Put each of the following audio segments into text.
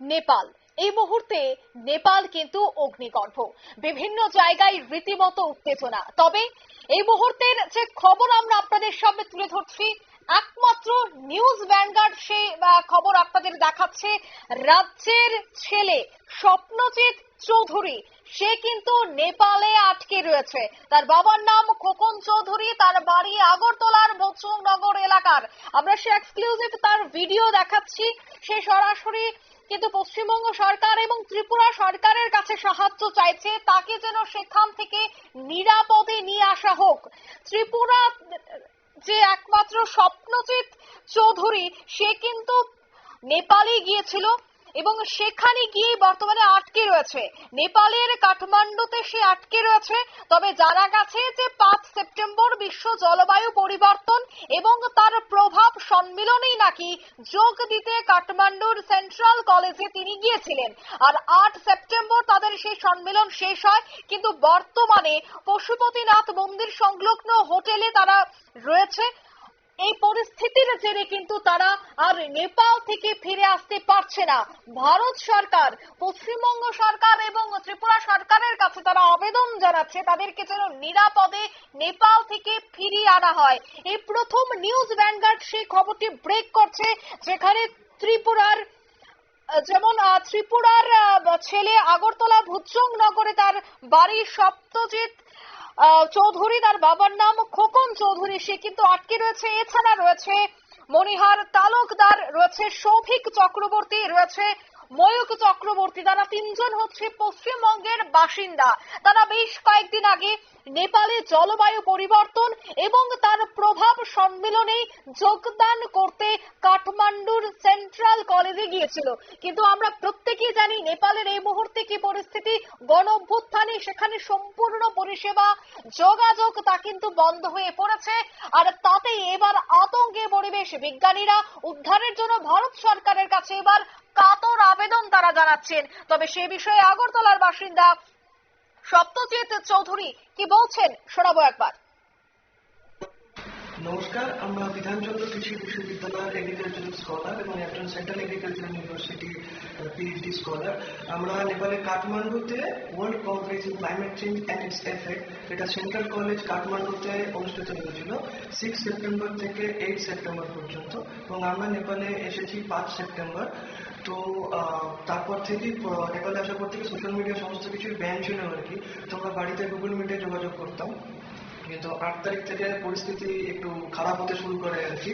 নেপাল। এই মুহূর্তে নেপাল কিন্তু অগ্নিগর্ভ। বিভিন্ন জায়গায় রীতিমতো উত্তেজনা। তবে এই মুহূর্তের যে খবর আমরা আপনাদের সামনে তুলে ধরছি, একমাত্র নিউজ ভ্যানগার্ড সে খবর আপনাদের দেখাচ্ছে রাজ্যের ছেলে স্বপ্নজিৎ চৌধুরী। সে কিন্তু নেপালে আটকে রয়েছে। তার বাবার নাম খোকন চৌধুরী, তার বাড়ি আগরতলার নগর এলাকার। আমরা সে এক্সক্লুসিভ তার ভিডিও দেখাচ্ছি। সে সরাসরি কিন্তু পশ্চিমবঙ্গ সরকার এবং ত্রিপুরা সরকারের কাছে সাহায্য চাইছে, তাকে যেন সেখান থেকে নিরাপদে নিয়ে আসা হোক। ত্রিপুরা যে একমাত্র স্বপ্নজিৎ চৌধুরী, সে কিন্তু নেপালে গিয়েছিল। এবং সেখানে গিয়ে বর্তমানে আটকে রয়েছে। নেপালের কাঠমান্ডুতে সে আটকে রয়েছে। তবে জানা গেছে যে পাঁচ সেপ্টেম্বর বিশ্ব জলবায়ু পরিবর্তন এবং তার প্রভাব সম্মিলনেই নাকি যোগ দিতে কাঠমান্ডুর সেন্ট্রাল কলেজে তিনি গিয়েছিলেন। আর আট সেপ্টেম্বর তাদের সেই সম্মেলন শেষ হয়, কিন্তু বর্তমানে পশুপতিনাথ মন্দির সংলগ্ন হোটেলে তারা রয়েছে। এই পরিস্থিতির জেরে কিন্তু তারা আর নেপাল থেকে ফিরে আসতে পারছে না। ভারত সরকার, পশ্চিমবঙ্গ সরকার এবং ত্রিপুরা সরকারের কাছে তারা আবেদন জানাচ্ছে, তাদেরকে যেন নিরাপদে নেপাল থেকে ফিরিয়ে আনা হয়। এই প্রথম নিউজ ভ্যানগার্ড সেই খবরটি ব্রেক করছে, যেখানে ত্রিপুরার, যেমন ত্রিপুরার ছেলে আগরতলা ভুজং নগরে তার বাড়ি সপ্তজিৎ চৌধুরী তার বাবার নাম খোকন চৌধুরী, সে কিন্তু আটকে রয়েছে। এছাড়া রয়েছে মনিহার তালুকদার, রয়েছে সৌভিক চক্রবর্তী, রয়েছে ময়ূক চক্রবর্তী তারা তিনজন হচ্ছে পশ্চিমবঙ্গের বাসিন্দা। তারা বেশ কয়েকদিন আগে নেপালে জলবায়ু পরিবর্তন এবং তার প্রভাব সম্মেলনে যোগদান করতে কাঠমান্ডুর সেন্ট্রাল কলেজে গিয়েছিল। কিন্তু আমরা প্রত্যেকেই জানি নেপালের এই মুহূর্তে কি পরিস্থিতি। গণ অভ্যুত্থানে সেখানে সম্পূর্ণ পরিষেবা, যোগাযোগ তা কিন্তু বন্ধ হয়ে পড়েছে। আর তাতে এবার আতঙ্কে পরিবেশ বিজ্ঞানীরা উদ্ধারের জন্য ভারত সরকারের কাছে এবার কাতর আবেদন তারা জানাচ্ছেন। তবে সে বিষয়ে আগরতলার বাসিন্দা সপ্তজিৎ চৌধুরী কি বলছেন শোনাবো একবার। নমস্কার, আমরা বিধানচন্দ্র কৃষি বিশ্ববিদ্যালয়ের এগ্রিকালচারাল স্কলার এবং একজন central agricultural university PhD scholar আমরা নেপালের কাঠমান্ডুতে World Congress in climate change and its effect এটা সেন্ট্রাল কলেজ কাঠমান্ডুতে অনুষ্ঠিত হয়েছিল সিক্স সেপ্টেম্বর থেকে এইট সেপ্টেম্বর পর্যন্ত, এবং আমরা নেপালে এসেছি পাঁচ সেপ্টেম্বর তো তারপর থেকে নেপালে আসার পর থেকে সোশ্যাল মিডিয়া সমস্ত কিছুই ব্যান ছিল আর কি। তো আমরা বাড়িতে গুগল মিটে যোগাযোগ করতাম। কিন্তু আট তারিখ থেকে পরিস্থিতি একটু খারাপ হতে শুরু করে আর কি।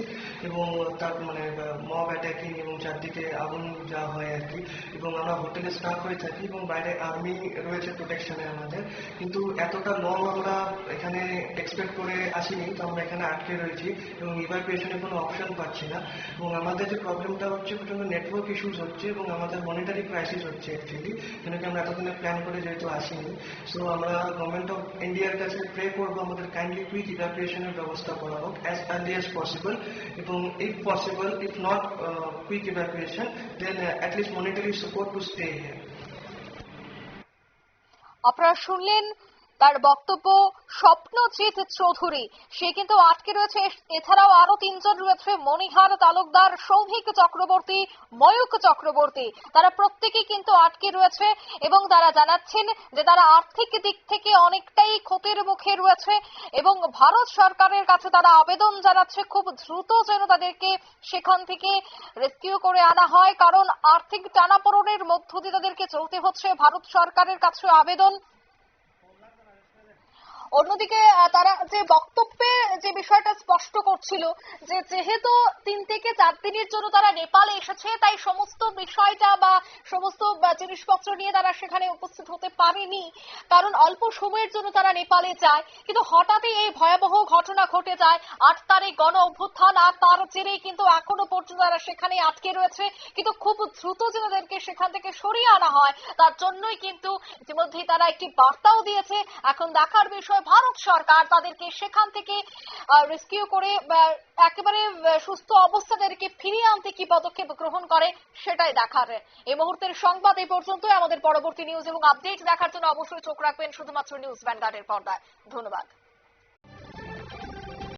এবং তার মানে মব অ্যাটাকিং এবং চারদিকে আগুন যা হয় আর কি। এবং আমরা হোটেলে স্টাফ হয়ে থাকি এবং বাইরে আর্মি রয়েছে প্রোটেকশনে আমাদের। কিন্তু এতটা লং আমরা এখানে এক্সপেক্ট করে আসিনি, তো আমরা এখানে আটকে রয়েছি এবং ইভাকুয়েশনের কোনো অপশন পাচ্ছি না। এবং আমাদের যে প্রবলেমটা হচ্ছে প্রচণ্ড নেটওয়ার্ক ইস্যুস হচ্ছে এবং আমাদের মনিটারি ক্রাইসিস হচ্ছে অ্যাকচুয়ালি যেন কি আমরা এতদিনে প্ল্যান করে যেহেতু আসিনি। সো আমরা গভর্নমেন্ট অফ ইন্ডিয়ার কাছে প্রে করব, আমাদের কাইন্ডলি কুইক ইভাকুয়েশনের ব্যবস্থা করা হোক অ্যাজ আর্লি অ্যাজ পসিবল এবং if possible if not quick evacuation then at least monetary support to stay here আপনারা শুনলেন তার বক্তব্য স্বপ্নজিৎ চৌধুরী। সে কিন্তু আটকে রয়েছে। এছাড়াও আরও তিনজন রয়েছে। মণিহার তালুকদার, সৌভিক চক্রবর্তী ময়ূক চক্রবর্তী। তারা প্রত্যেকেই কিন্তু আটকে রয়েছে এবং তারা জানাচ্ছেন যে তারা আর্থিক দিক থেকে অনেকটাই ক্ষতির মুখে রয়েছে এবং ভারত সরকারের কাছে তারা আবেদন জানাচ্ছে খুব দ্রুত যেন তাদেরকে সেখান থেকে রেস্কিউ করে আনা হয়। কারণ আর্থিক টানাপোড়েনের মধ্য দিয়ে তাদেরকে চলতে হচ্ছে। ভারত সরকারের কাছে আবেদন অন্যদিকে তারা যে বক্তব্যে করছিল যে যেহেতু তিন থেকে চার দিনের জন্য তারা নেপালে এসেছে, তাই সমস্ত বিষয়টা বা সমস্ত জিনিসপত্র নিয়ে তারা সেখানে উপস্থিত হতে পারেনি। কারণ অল্প সময়ের জন্য তারা নেপালে যায়। কিন্তু হঠাৎই এই ভয়াবহ ঘটনা ঘটে যায়। আট তারিখ গণ অভ্যুত্থান, আর তার জেরেই কিন্তু এখনও পর্যন্ত তারা সেখানে আটকে রয়েছে। কিন্তু খুব দ্রুত যে তাদেরকে সেখান থেকে সরিয়ে আনা হয়। তার জন্যই কিন্তু ইতিমধ্যেই তারা একটি বার্তাও দিয়েছে। এখন দেখার বিষয়, ভারত সরকার তাদেরকে সেখান থেকে রেস্কিউ করে একেবারে সুস্থ অবস্থাদেরকে ফিরিয়ে আনতে কি পদক্ষেপ গ্রহণ করে সেটাই দেখার। এই মুহূর্তের সংবাদ এই পর্যন্ত আমাদের পরবর্তী নিউজ এবং আপডেট দেখার জন্য অবশ্যই চোখ রাখবেন শুধুমাত্র নিউজ ভ্যানগার্ডের পর্দায়। ধন্যবাদ।